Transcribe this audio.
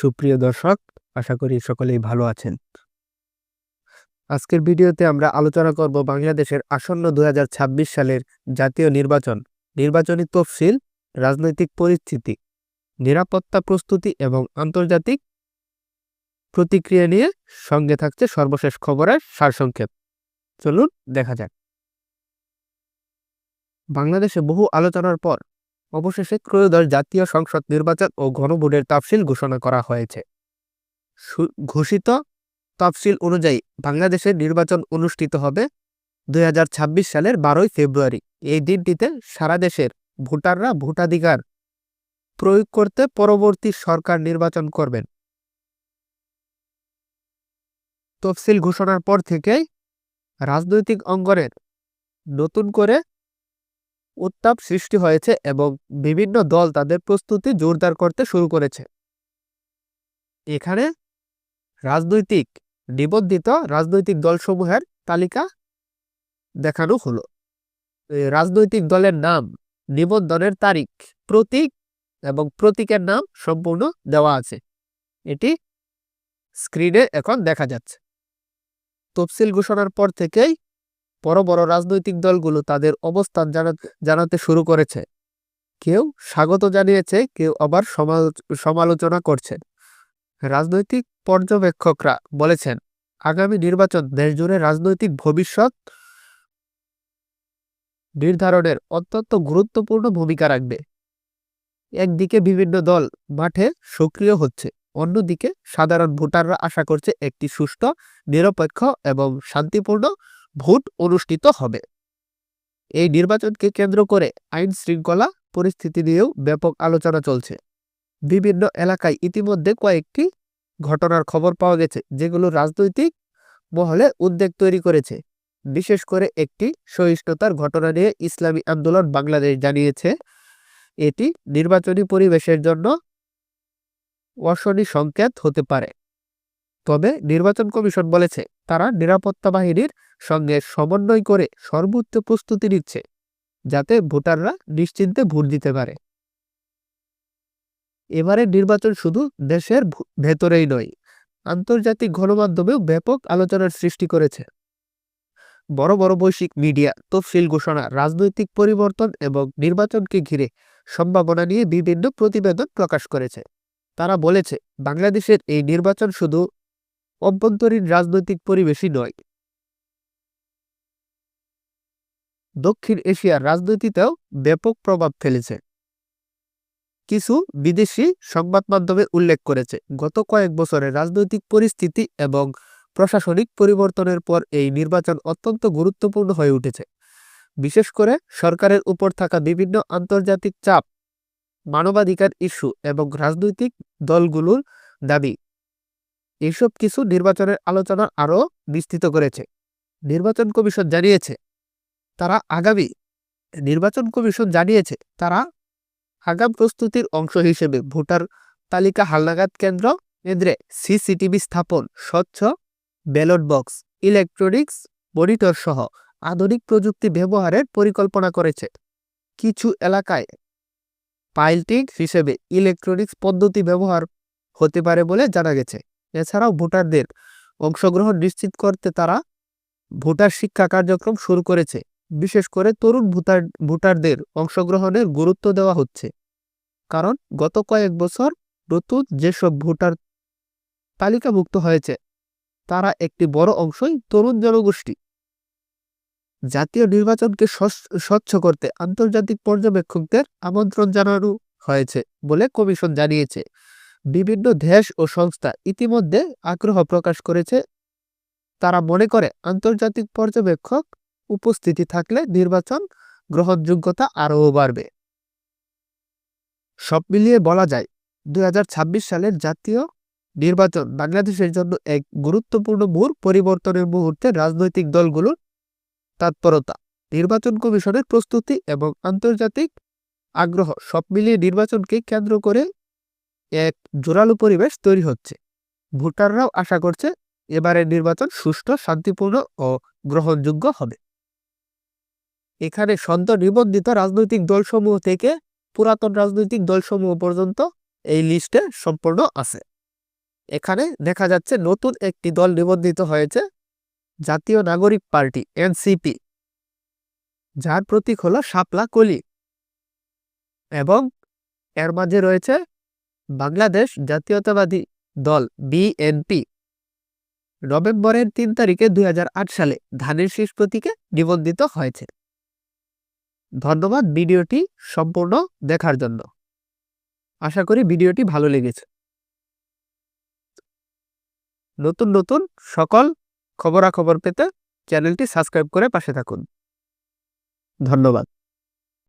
সুপ্রিয় দর্শক, আশা করি সকলেই ভালো আছেন। আজকের ভিডিওতে আমরা আলোচনা করব বাংলাদেশের আসন্ন দু হাজার ছাব্বিশ সালের জাতীয় নির্বাচন, নির্বাচনী তফসিল, রাজনৈতিক পরিস্থিতি, নিরাপত্তা প্রস্তুতি এবং আন্তর্জাতিক প্রতিক্রিয়া নিয়ে সঙ্গে থাকছে সর্বশেষ খবরের সারসংক্ষেপ। চলুন দেখা যাক। বাংলাদেশে বহু আলোচনার পর অবশেষে ত্রয়োদশ জাতীয় সংসদ নির্বাচন ও গণভোটের তাফসিল ঘোষণা করা হয়েছে। ঘোষিত তাফসিল অনুযায়ী বাংলাদেশের নির্বাচন অনুষ্ঠিত হবে দুই হাজার ছাব্বিশ সালের বারোই ফেব্রুয়ারি। এই দিনটিতে সারা দেশের ভোটাররা ভোটাধিকার প্রয়োগ করতে পরবর্তী সরকার নির্বাচন করবেন। তফসিল ঘোষণার পর থেকেই রাজনৈতিক অঙ্গনের নতুন করে উত্তাপ সৃষ্টি হয়েছে এবং বিভিন্ন দল তাদের প্রস্তুতি জোরদার করতে শুরু করেছে। এখানে রাজনৈতিক নিবন্ধিত রাজনৈতিক দলসমূহের তালিকা দেখানো হলো। রাজনৈতিক দলের নাম, নিবন্ধনের তারিখ, প্রতীক এবং প্রতীকের নাম সম্পূর্ণ দেওয়া আছে। এটি স্ক্রিনে এখন দেখা যাচ্ছে। তফসিল ঘোষণার পর থেকেই বড় বড় রাজনৈতিক দলগুলো তাদের অবস্থান জানা- জানাতে শুরু করেছে। কেউ স্বাগত জানিয়েছে, কেউ আবার সমালোচনা করছে। রাজনৈতিক পর্যবেক্ষকরা বলেছেন, আগামী নির্বাচন দেশজুড়ে রাজনৈতিক ভবিষ্যৎ নির্ধারণের অত্যন্ত গুরুত্বপূর্ণ ভূমিকা রাখবে। একদিকে বিভিন্ন দল মাঠে সক্রিয় হচ্ছে, অন্যদিকে সাধারণ ভোটাররা আশা করছে একটি সুষ্ঠু, নিরপেক্ষ এবং শান্তিপূর্ণ ভোট অনুষ্ঠিত হবে। এই নির্বাচনকে কেন্দ্র করে আইন শৃঙ্খলা পরিস্থিতি নিয়েও ব্যাপক আলোচনা চলছে। বিভিন্ন এলাকায় ইতিমধ্যে কয়েকটি ঘটনার খবর পাওয়া গেছে, যেগুলো রাজনৈতিক মহলে উদ্বেগ তৈরি করেছে। বিশেষ করে একটি সহিষ্ণুতার ঘটনা নিয়ে ইসলামী আন্দোলন বাংলাদেশ জানিয়েছে। এটি নির্বাচনী পরিবেশের জন্য অশনি সংকেত হতে পারে। তবে নির্বাচন কমিশন বলেছে, তারা নিরাপত্তা বাহিনীর সঙ্গে সমন্বয় করে সর্বোচ্চ প্রস্তুতি নিচ্ছে, যাতে ভোটাররা নিশ্চিন্তে ভোট দিতে পারে। এবারের নির্বাচন শুধু দেশের ভেতরেই নয়, আন্তর্জাতিক গণমাধ্যমেও ব্যাপক আলোচনার সৃষ্টি করেছে। বড় বড় বৈশ্বিক মিডিয়া, তফসিল ঘোষণা, রাজনৈতিক পরিবর্তন এবং নির্বাচনকে ঘিরে সম্ভাবনা নিয়ে বিভিন্ন প্রতিবেদন প্রকাশ করেছে। তারা বলেছে, বাংলাদেশের এই নির্বাচন শুধু অভ্যন্তরীণ রাজনৈতিক পরিবেশই নয়। দক্ষিণ এশিয়ার রাজনীতিতেও ব্যাপক প্রভাব ফেলেছে। কিছু বিদেশি সংবাদ মাধ্যমে উল্লেখ করেছে, গত কয়েক বছরে রাজনৈতিক পরিস্থিতি এবং প্রশাসনিক পরিবর্তনের পর এই নির্বাচন অত্যন্ত গুরুত্বপূর্ণ হয়ে উঠেছে। বিশেষ করে সরকারের উপর থাকা বিভিন্ন আন্তর্জাতিক চাপ, মানবাধিকার ইস্যু এবং রাজনৈতিক দলগুলোর দাবি এইসব কিছু নির্বাচনের আলোচনা আরও বিস্তৃত করেছে। নির্বাচন কমিশন জানিয়েছে, তারা আগামী নির্বাচন কমিশন জানিয়েছে, তারা আগাম প্রস্তুতির অংশ হিসেবে ভোটার তালিকা হালনাগাদ কেন্দ্র, কেন্দ্রে সিসিটিভি স্থাপন, স্বচ্ছ ব্যালট বক্স, ইলেকট্রনিক্স মনিটর সহ আধুনিক প্রযুক্তি ব্যবহারের পরিকল্পনা করেছে। কিছু এলাকায় পাইলটিং হিসেবে ইলেকট্রনিক্স পদ্ধতি ব্যবহার হতে পারে বলে জানা গেছে। এছাড়াও ভোটারদের অংশগ্রহণ নিশ্চিত করতে তারা ভোটার শিক্ষা কার্যক্রম শুরু করেছে। বিশেষ করে তরুণ ভোটার, ভোটারদের অংশগ্রহণের গুরুত্ব দেওয়া হচ্ছে। কারণ গত কয়েক বছর নতুন যেসব ভোটার তালিকাভুক্ত হয়েছে, তারা একটি বড় অংশই তরুণ জনগোষ্ঠী। জাতীয় নির্বাচনকে স্বচ্ছ- করতে আন্তর্জাতিক পর্যবেক্ষকদের আমন্ত্রণ জানানো হয়েছে বলে কমিশন জানিয়েছে। বিভিন্ন দেশ ও সংস্থা ইতিমধ্যে আগ্রহ প্রকাশ করেছে। তারা মনে করে আন্তর্জাতিক পর্যবেক্ষক উপস্থিতি থাকলে নির্বাচন গ্রহণযোগ্যতা আরও বাড়বে। সব মিলিয়ে বলা যায়, দুই হাজার ছাব্বিশ সালের জাতীয় নির্বাচন বাংলাদেশের জন্য এক গুরুত্বপূর্ণ মূল পরিবর্তনের মুহূর্তে রাজনৈতিক দলগুলোর তৎপরতা, নির্বাচন কমিশনের প্রস্তুতি এবং আন্তর্জাতিক আগ্রহ সব মিলিয়ে নির্বাচনকে কেন্দ্র করে এক জোরালো পরিবেশ তৈরি হচ্ছে। ভোটাররাও আশা করছে এবারের নির্বাচন সুষ্ঠু, শান্তিপূর্ণ ও গ্রহণযোগ্য হবে। এখানে সদ্য নিবন্ধিত রাজনৈতিক দলসমূহ থেকে পুরাতন রাজনৈতিক দলসমূহ পর্যন্ত এই লিস্টে সম্পূর্ণ আছে। এখানে দেখা যাচ্ছে নতুন একটি দল নিবন্ধিত হয়েছে, জাতীয় নাগরিক পার্টি, এনসিপি, যার প্রতীক হলো শাপলা কলি। এবং এর মাঝে রয়েছে বাংলাদেশ জাতীয়তাবাদী দল বিএনপি। নভেম্বরের তিন তারিখে দুই হাজার আট সালে ধানের শীষ প্রতীকে নিবন্ধিত হয়েছে। ধন্যবাদ ভিডিওটি সম্পূর্ণ দেখার জন্য। আশা করি ভিডিওটি ভালো লেগেছে। নতুন নতুন সকল খবরাখবর পেতে চ্যানেলটি সাবস্ক্রাইব করে পাশে থাকুন। ধন্যবাদ।